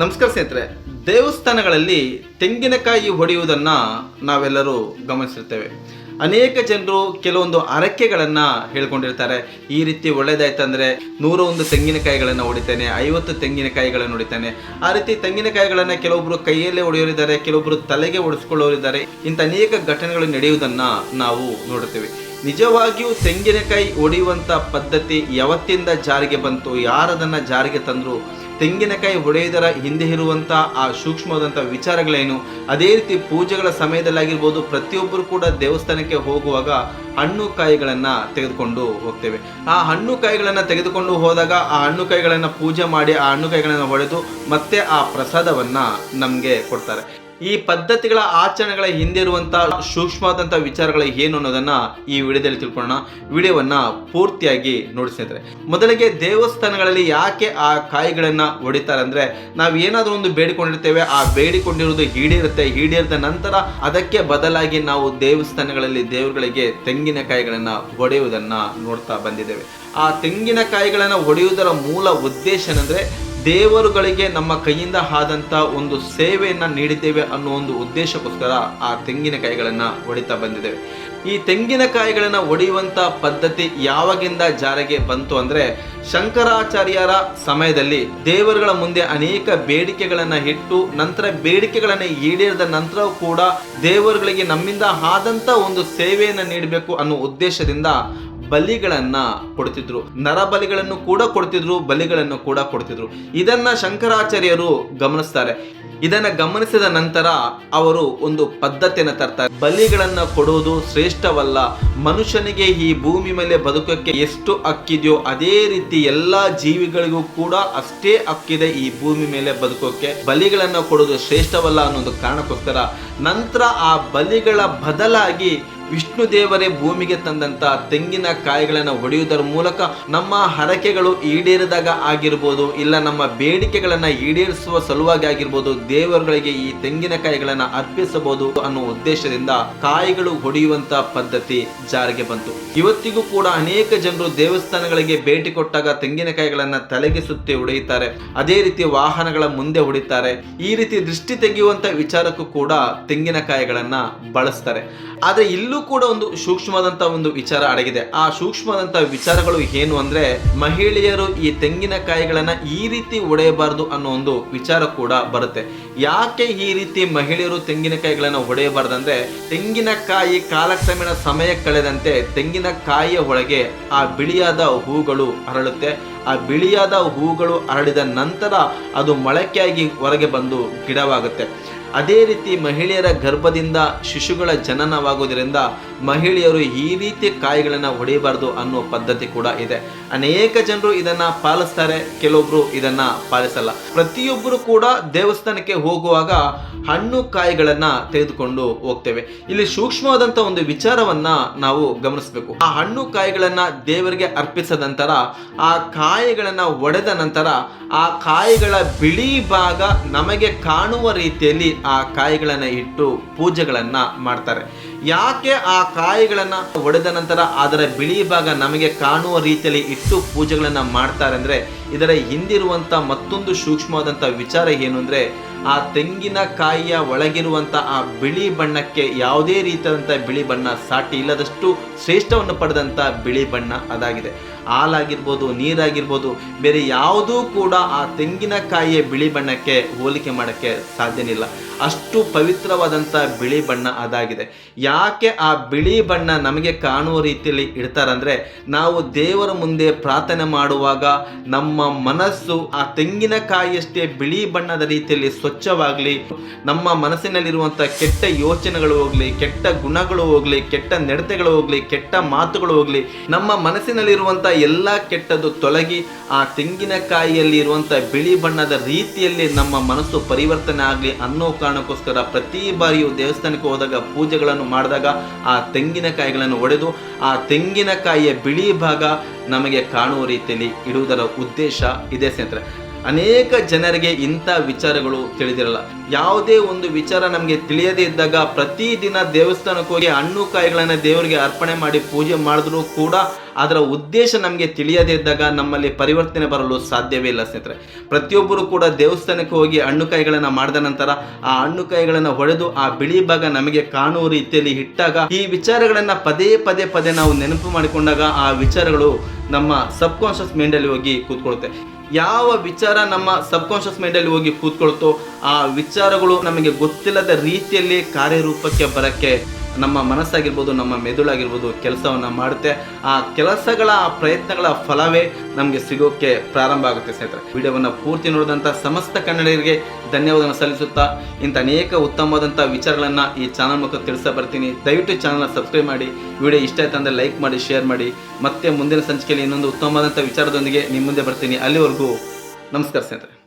ನಮಸ್ಕಾರ ಸ್ನೇಹಿತರೆ, ದೇವಸ್ಥಾನಗಳಲ್ಲಿ ತೆಂಗಿನಕಾಯಿ ಹೊಡೆಯುವುದನ್ನು ನಾವೆಲ್ಲರೂ ಗಮನಿಸಿರ್ತೇವೆ. ಅನೇಕ ಜನರು ಕೆಲವೊಂದು ಹರಕೆಗಳನ್ನು ಹೇಳ್ಕೊಂಡಿರ್ತಾರೆ. ಈ ರೀತಿ ಒಳ್ಳೆಯದಾಯ್ತಂದರೆ ನೂರ ಒಂದು ತೆಂಗಿನಕಾಯಿಗಳನ್ನು ಹೊಡಿತೇನೆ, ಐವತ್ತು ತೆಂಗಿನಕಾಯಿಗಳನ್ನು ಹೊಡಿತಾನೆ. ಆ ರೀತಿ ತೆಂಗಿನಕಾಯಿಗಳನ್ನು ಕೆಲವೊಬ್ಬರು ಕೈಯಲ್ಲೇ ಹೊಡೆಯೋರಿದ್ದಾರೆ ಕೆಲವೊಬ್ಬರು ತಲೆಗೆ ಹೊಡೆಸ್ಕೊಳ್ಳೋರಿದ್ದಾರೆ. ಇಂಥ ಅನೇಕ ಘಟನೆಗಳು ನಡೆಯುವುದನ್ನು ನಾವು ನೋಡುತ್ತೇವೆ ನಿಜವಾಗಿಯೂ ತೆಂಗಿನಕಾಯಿ ಹೊಡೆಯುವಂಥ ಪದ್ಧತಿ ಯಾವತ್ತಿಂದ ಜಾರಿಗೆ ಬಂತು, ಯಾರದನ್ನು ಜಾರಿಗೆ ತಂದರು ತೆಂಗಿನಕಾಯಿ ಹೊಡೆಯುವುದರ ಹಿಂದೆ ಇರುವಂಥ ಆ ಸೂಕ್ಷ್ಮವಾದಂಥ ವಿಚಾರಗಳೇನು? ಅದೇ ರೀತಿ ಪೂಜೆಗಳ ಸಮಯದಲ್ಲಾಗಿರ್ಬೋದು, ಪ್ರತಿಯೊಬ್ಬರು ಕೂಡ ದೇವಸ್ಥಾನಕ್ಕೆ ಹೋಗುವಾಗ ಹಣ್ಣು ಕಾಯಿಗಳನ್ನು ತೆಗೆದುಕೊಂಡು ಹೋಗ್ತೇವೆ. ಆ ಹಣ್ಣು ಕಾಯಿಗಳನ್ನು ತೆಗೆದುಕೊಂಡು ಹೋದಾಗ ಆ ಹಣ್ಣು ಕಾಯಿಗಳನ್ನು ಪೂಜೆ ಮಾಡಿ ಆ ಹಣ್ಣು ಕಾಯಿಗಳನ್ನು ಹೊಡೆದು ಮತ್ತೆ ಆ ಪ್ರಸಾದವನ್ನು ನಮಗೆ ಕೊಡ್ತಾರೆ. ಈ ಪದ್ಧತಿಗಳ ಆಚರಣೆಗಳ ಹಿಂದೆ ಇರುವಂತ ಸೂಕ್ಷ್ಮವಾದಂಥ ವಿಚಾರಗಳು ಏನು ಅನ್ನೋದನ್ನ ಈ ವಿಡಿಯೋದಲ್ಲಿ ತಿಳ್ಕೊಳ್ಳೋಣ. ವಿಡಿಯೋವನ್ನ ಪೂರ್ತಿಯಾಗಿ ನೋಡಿ ಮೊದಲಿಗೆ ದೇವಸ್ಥಾನಗಳಲ್ಲಿ ಯಾಕೆ ಆ ಕಾಯಿಗಳನ್ನ ಹೊಡಿತಾರೆ ಅಂದ್ರೆ, ನಾವು ಏನಾದರೂ ಒಂದು ಬೇಡಿಕೊಂಡಿರ್ತೇವೆ, ಆ ಬೇಡಿಕೊಂಡಿರುವುದು ಈಡೇರುತ್ತೆ. ಈಡೇರಿದ ನಂತರ ಅದಕ್ಕೆ ಬದಲಾಗಿ ನಾವು ದೇವಸ್ಥಾನಗಳಲ್ಲಿ ದೇವರುಗಳಿಗೆ ತೆಂಗಿನಕಾಯಿಗಳನ್ನ ಹೊಡೆಯುವುದನ್ನ ನೋಡ್ತಾ ಬಂದಿದ್ದೇವೆ. ಆ ತೆಂಗಿನಕಾಯಿಗಳನ್ನು ಹೊಡೆಯುವುದರ ಮೂಲ ಉದ್ದೇಶ ಏನಂದ್ರೆ ದೇವರುಗಳಿಗೆ ನಮ್ಮ ಕೈಯಿಂದ ಆದಂಥ ಒಂದು ಸೇವೆಯನ್ನು ನೀಡಿದ್ದೇವೆ ಅನ್ನೋ ಒಂದು ಉದ್ದೇಶಕ್ಕೋಸ್ಕರ ಆ ತೆಂಗಿನಕಾಯಿಗಳನ್ನು ಹೊಡಿತಾ ಬಂದಿದ್ದೇವೆ ಈ ತೆಂಗಿನಕಾಯಿಗಳನ್ನು ಹೊಡೆಯುವಂಥ ಪದ್ಧತಿ ಯಾವಾಗಿಂದ ಜಾರಿಗೆ ಬಂತು ಅಂದರೆ ಶಂಕರಾಚಾರ್ಯರ ಸಮಯದಲ್ಲಿ ದೇವರುಗಳ ಮುಂದೆ ಅನೇಕ ಬೇಡಿಕೆಗಳನ್ನು ಇಟ್ಟು ನಂತರ ಬೇಡಿಕೆಗಳನ್ನು ಈಡೇರಿದ ನಂತರ ಕೂಡ ದೇವರುಗಳಿಗೆ ನಮ್ಮಿಂದ ಆದಂಥ ಒಂದು ಸೇವೆಯನ್ನು ನೀಡಬೇಕು ಅನ್ನೋ ಉದ್ದೇಶದಿಂದ ಬಲಿಗಳನ್ನ ಕೊಡ್ತಿದ್ರು. ನರಬಲಿಗಳನ್ನು ಕೂಡ ಕೊಡ್ತಿದ್ರು, ಬಲಿಗಳನ್ನು ಕೂಡ ಕೊಡ್ತಿದ್ರು. ಇದನ್ನ ಶಂಕರಾಚಾರ್ಯರು ಗಮನಿಸ್ತಾರೆ. ಇದನ್ನ ಗಮನಿಸಿದ ನಂತರ ಅವರು ಒಂದು ಪದ್ಧತಿಯನ್ನು ತರ್ತಾರೆ. ಬಲಿಗಳನ್ನ ಕೊಡುವುದು ಶ್ರೇಷ್ಠವಲ್ಲ. ಮನುಷ್ಯನಿಗೆ ಈ ಭೂಮಿ ಮೇಲೆ ಬದುಕೋಕ್ಕೆ ಎಷ್ಟು ಹಕ್ಕಿದೆಯೋ ಅದೇ ರೀತಿ ಎಲ್ಲಾ ಜೀವಿಗಳಿಗೂ ಕೂಡ ಅಷ್ಟೇ ಹಕ್ಕಿದೆ ಈ ಭೂಮಿ ಮೇಲೆ ಬದುಕೋಕೆ. ಬಲಿಗಳನ್ನ ಕೊಡುವುದು ಶ್ರೇಷ್ಠವಲ್ಲ ಅನ್ನೋದು ಕಾರಣಕ್ಕೋಸ್ಕರ ನಂತರ ಆ ಬಲಿಗಳ ಬದಲಾಗಿ ವಿಷ್ಣು ದೇವರೇ ಭೂಮಿಗೆ ತಂದಂತ ತೆಂಗಿನ ಕಾಯಿಗಳನ್ನು ಹೊಡೆಯುವುದರ ಮೂಲಕ ನಮ್ಮ ಹರಕೆಗಳು ಈಡೇರಿದಾಗ ಆಗಿರ್ಬೋದು, ಇಲ್ಲ ನಮ್ಮ ಬೇಡಿಕೆಗಳನ್ನು ಈಡೇರಿಸುವ ಸಲುವಾಗಿ ಆಗಿರ್ಬೋದು, ದೇವರುಗಳಿಗೆ ಈ ತೆಂಗಿನಕಾಯಿಗಳನ್ನು ಅರ್ಪಿಸಬಹುದು ಅನ್ನೋ ಉದ್ದೇಶದಿಂದ ಕಾಯಿಗಳು ಹೊಡೆಯುವಂತ ಪದ್ಧತಿ ಜಾರಿಗೆ ಬಂತು. ಇವತ್ತಿಗೂ ಕೂಡ ಅನೇಕ ಜನರು ದೇವಸ್ಥಾನಗಳಿಗೆ ಭೇಟಿ ಕೊಟ್ಟಾಗ ತೆಂಗಿನಕಾಯಿಗಳನ್ನು ತಲೆಗೆ ಸುತ್ತಿ ಹೊಡೆಯುತ್ತಾರೆ. ಅದೇ ರೀತಿ ವಾಹನಗಳ ಮುಂದೆ ಹೊಡಿತಾರೆ. ಈ ರೀತಿ ದೃಷ್ಟಿ ತೆಗೆಯುವಂತ ವಿಚಾರಕ್ಕೂ ಕೂಡ ತೆಂಗಿನಕಾಯಿಗಳನ್ನ ಬಳಸ್ತಾರೆ. ಆದರೆ ಇಲ್ಲೂ ಕೂಡ ಒಂದು ಸೂಕ್ಷ್ಮದಂತ ಒಂದು ವಿಚಾರ ಅಡಗಿದೆ. ಆ ಸೂಕ್ಷ್ಮದಂತ ವಿಚಾರಗಳು ಏನು ಅಂದ್ರೆ ಮಹಿಳೆಯರು ಈ ತೆಂಗಿನಕಾಯಿಗಳನ್ನ ಈ ರೀತಿ ಒಡೆಯಬಾರದು ಅನ್ನೋ ಒಂದು ವಿಚಾರ ಕೂಡ ಬರುತ್ತೆ. ಯಾಕೆ ಈ ರೀತಿ ಮಹಿಳೆಯರು ತೆಂಗಿನಕಾಯಿಗಳನ್ನ ಹೊಡೆಯಬಾರ್ದಂದ್ರೆ ತೆಂಗಿನಕಾಯಿ ಕಾಲಕ್ರಮೇಣ ಸಮಯ ಕಳೆದಂತೆ ತೆಂಗಿನಕಾಯಿಯ ಒಳಗೆ ಆ ಬಿಳಿಯಾದ ಹೂಗಳು ಅರಳುತ್ತೆ. ಆ ಬಿಳಿಯಾದ ಹೂಗಳು ಅರಳಿದ ನಂತರ ಅದು ಮೊಳಕೆಯಾಗಿ ಹೊರಗೆ ಬಂದು ಗಿಡವಾಗುತ್ತೆ. ಅದೇ ರೀತಿ ಮಹಿಳೆಯರ ಗರ್ಭದಿಂದ ಶಿಶುಗಳ ಜನನವಾಗುವುದರಿಂದ ಮಹಿಳೆಯರು ಈ ರೀತಿ ಕಾಯಿಗಳನ್ನು ಹೊಡೆಯಬಾರದು ಅನ್ನೋ ಪದ್ಧತಿ ಕೂಡ ಇದೆ. ಅನೇಕ ಜನರು ಇದನ್ನ ಪಾಲಿಸ್ತಾರೆ, ಕೆಲವೊಬ್ರು ಇದನ್ನ ಪಾಲಿಸಲ್ಲ. ಪ್ರತಿಯೊಬ್ಬರು ಕೂಡ ದೇವಸ್ಥಾನಕ್ಕೆ ಹೋಗುವಾಗ ಹಣ್ಣು ಕಾಯಿಗಳನ್ನ ತೆಗೆದುಕೊಂಡು ಹೋಗ್ತೇವೆ. ಇಲ್ಲಿ ಸೂಕ್ಷ್ಮವಾದಂತ ಒಂದು ವಿಚಾರವನ್ನ ನಾವು ಗಮನಿಸಬೇಕು. ಆ ಹಣ್ಣು ಕಾಯಿಗಳನ್ನ ದೇವರಿಗೆ ಅರ್ಪಿಸಿದ ನಂತರ, ಆ ಕಾಯಿಗಳನ್ನ ಒಡೆದ ನಂತರ, ಆ ಕಾಯಿಗಳ ಬಿಳಿ ಭಾಗ ನಮಗೆ ಕಾಣುವ ರೀತಿಯಲ್ಲಿ ಆ ಕಾಯಿಗಳನ್ನು ಇಟ್ಟು ಪೂಜೆಗಳನ್ನು ಮಾಡ್ತಾರೆ. ಯಾಕೆ ಆ ಕಾಯಿಗಳನ್ನು ಒಡೆದ ನಂತರ ಅದರ ಬಿಳಿ ಭಾಗ ನಮಗೆ ಕಾಣುವ ರೀತಿಯಲ್ಲಿ ಇಟ್ಟು ಪೂಜೆಗಳನ್ನು ಮಾಡ್ತಾರೆ ಅಂದ್ರೆ ಇದರ ಹಿಂದಿರುವಂತ ಮತ್ತೊಂದು ಸೂಕ್ಷ್ಮವಾದಂತ ವಿಚಾರ ಏನು ಅಂದರೆ ಆ ತೆಂಗಿನಕಾಯಿಯ ಒಳಗಿರುವಂಥ ಆ ಬಿಳಿ ಬಣ್ಣಕ್ಕೆ ಯಾವುದೇ ರೀತಿಯಾದಂಥ ಬಿಳಿ ಬಣ್ಣ ಸಾಟಿ ಇಲ್ಲದಷ್ಟು ಶ್ರೇಷ್ಠವನ್ನು ಪಡೆದಂಥ ಬಿಳಿ ಬಣ್ಣ ಅದಾಗಿದೆ. ಹಾಲಾಗಿರ್ಬೋದು, ನೀರಾಗಿರ್ಬೋದು, ಬೇರೆ ಯಾವುದೂ ಕೂಡ ಆ ತೆಂಗಿನಕಾಯಿಯ ಬಿಳಿ ಬಣ್ಣಕ್ಕೆ ಹೋಲಿಕೆ ಮಾಡೋಕ್ಕೆ ಸಾಧ್ಯನಿಲ್ಲ. ಅಷ್ಟು ಪವಿತ್ರವಾದಂಥ ಬಿಳಿ ಬಣ್ಣ ಅದಾಗಿದೆ. ಯಾಕೆ ಆ ಬಿಳಿ ಬಣ್ಣ ನಮಗೆ ಕಾಣುವ ರೀತಿಯಲ್ಲಿ ಇಡ್ತಾರಂದರೆ ನಾವು ದೇವರ ಮುಂದೆ ಪ್ರಾರ್ಥನೆ ಮಾಡುವಾಗ ನಮ್ಮ ಮನಸ್ಸು ಆ ತೆಂಗಿನಕಾಯಿಯಷ್ಟೇ ಬಿಳಿ ಬಣ್ಣದ ರೀತಿಯಲ್ಲಿ ಸ್ವಚ್ಛವಾಗಲಿ, ನಮ್ಮ ಮನಸ್ಸಿನಲ್ಲಿರುವಂಥ ಕೆಟ್ಟ ಯೋಚನೆಗಳು ಹೋಗಲಿ, ಕೆಟ್ಟ ಗುಣಗಳು ಹೋಗಲಿ, ಕೆಟ್ಟ ನಡತೆಗಳು ಹೋಗಲಿ, ಕೆಟ್ಟ ಮಾತುಗಳು ಹೋಗಲಿ, ನಮ್ಮ ಮನಸ್ಸಿನಲ್ಲಿರುವಂಥ ಎಲ್ಲ ಕೆಟ್ಟದ್ದು ತೊಲಗಿ ಆ ತೆಂಗಿನಕಾಯಿಯಲ್ಲಿ ಇರುವಂಥ ಬಿಳಿ ಬಣ್ಣದ ರೀತಿಯಲ್ಲಿ ನಮ್ಮ ಮನಸ್ಸು ಪರಿವರ್ತನೆ ಆಗಲಿ ಅನ್ನೋ ಕಾರಣಕ್ಕೋಸ್ಕರ ಪ್ರತಿ ಬಾರಿಯೂ ದೇವಸ್ಥಾನಕ್ಕೆ ಹೋದಾಗ ಪೂಜೆಗಳನ್ನು ಮಾಡಿದಾಗ ಆ ತೆಂಗಿನಕಾಯಿಗಳನ್ನು ಒಡೆದು ಆ ತೆಂಗಿನಕಾಯಿಯ ಬಿಳಿ ಭಾಗ ನಮಗೆ ಕಾಣುವ ರೀತಿಯಲ್ಲಿ ಇಡುವುದರ ಉದ್ದೇಶ ಇದೆ ಸ್ನೇಹಿತರೆ. ಅನೇಕ ಜನರಿಗೆ ಇಂಥ ವಿಚಾರಗಳು ತಿಳಿದಿರಲ್ಲ. ಯಾವುದೇ ಒಂದು ವಿಚಾರ ನಮಗೆ ತಿಳಿಯದೇ ಇದ್ದಾಗ ಪ್ರತಿದಿನ ದೇವಸ್ಥಾನಕ್ಕೆ ಹೋಗಿ ಹಣ್ಣು ಕಾಯಿಗಳನ್ನು ದೇವರಿಗೆ ಅರ್ಪಣೆ ಮಾಡಿ ಪೂಜೆ ಮಾಡಿದ್ರೂ ಕೂಡ ಅದರ ಉದ್ದೇಶ ನಮಗೆ ತಿಳಿಯದೇ ಇದ್ದಾಗ ನಮ್ಮಲ್ಲಿ ಪರಿವರ್ತನೆ ಬರಲು ಸಾಧ್ಯವೇ ಇಲ್ಲ ಸ್ನೇಹಿತರೆ. ಪ್ರತಿಯೊಬ್ಬರು ಕೂಡ ದೇವಸ್ಥಾನಕ್ಕೆ ಹೋಗಿ ಹಣ್ಣು ಕಾಯಿಗಳನ್ನು ಮಾಡಿದ ನಂತರ ಆ ಹಣ್ಣು ಕಾಯಿಗಳನ್ನು ಹೊಡೆದು ಆ ಬಿಳಿ ಭಾಗ ನಮಗೆ ಕಾಣುವ ರೀತಿಯಲ್ಲಿ ಇಟ್ಟಾಗ ಈ ವಿಚಾರಗಳನ್ನು ಪದೇ ಪದೇ ಪದೇ ನಾವು ನೆನಪು ಮಾಡಿಕೊಂಡಾಗ ಆ ವಿಚಾರಗಳು ನಮ್ಮ ಸಬ್ ಕಾನ್ಷಿಯಸ್ ಮೈಂಡಲ್ಲಿ ಹೋಗಿ ಕೂತ್ಕೊಳ್ಳುತ್ತೆ. ಯಾವ ವಿಚಾರ ನಮ್ಮ ಸಬ್ ಕಾನ್ಷಿಯಸ್ ಮೈಂಡಲ್ಲಿ ಹೋಗಿ ಕೂತ್ಕೊಳ್ತೋ ಆ ವಿಚಾರಗಳು ನಮಗೆ ಗೊತ್ತಿಲ್ಲದ ರೀತಿಯಲ್ಲಿ ಕಾರ್ಯರೂಪಕ್ಕೆ ಬರಕ್ಕೆ ನಮ್ಮ ಮನಸ್ಸಾಗಿರ್ಬೋದು, ನಮ್ಮ ಮೆದುಳಾಗಿರ್ಬೋದು ಕೆಲಸವನ್ನು ಮಾಡುತ್ತೆ. ಆ ಕೆಲಸಗಳ, ಆ ಪ್ರಯತ್ನಗಳ ಫಲವೇ ನಮಗೆ ಸಿಗೋಕ್ಕೆ ಪ್ರಾರಂಭ ಆಗುತ್ತೆ ಸ್ನೇಹಿತರೆ. ವಿಡಿಯೋವನ್ನು ಪೂರ್ತಿ ನೋಡಿದಂಥ ಸಮಸ್ತ ಕನ್ನಡಿಗರಿಗೆ ಧನ್ಯವಾದವನ್ನು ಸಲ್ಲಿಸುತ್ತಾ, ಇಂಥ ಅನೇಕ ಉತ್ತಮವಾದಂಥ ವಿಚಾರಗಳನ್ನು ಈ ಚಾನಲ್ ಮೂಲಕ ತಿಳಿಸ್ತಾ ಬರ್ತೀನಿ. ದಯವಿಟ್ಟು ಚಾನಲ್ನ ಸಬ್ಸ್ಕ್ರೈಬ್ ಮಾಡಿ, ವಿಡಿಯೋ ಇಷ್ಟ ಆಯ್ತು ಅಂದರೆ ಲೈಕ್ ಮಾಡಿ ಶೇರ್ ಮಾಡಿ. ಮತ್ತೆ ಮುಂದಿನ ಸಂಚಿಕೆಯಲ್ಲಿ ಇನ್ನೊಂದು ಉತ್ತಮವಾದಂಥ ವಿಚಾರದೊಂದಿಗೆ ನಿಮ್ಮ ಮುಂದೆ ಬರ್ತೀನಿ. ಅಲ್ಲಿವರೆಗೂ ನಮಸ್ಕಾರ ಸ್ನೇಹಿತರೆ.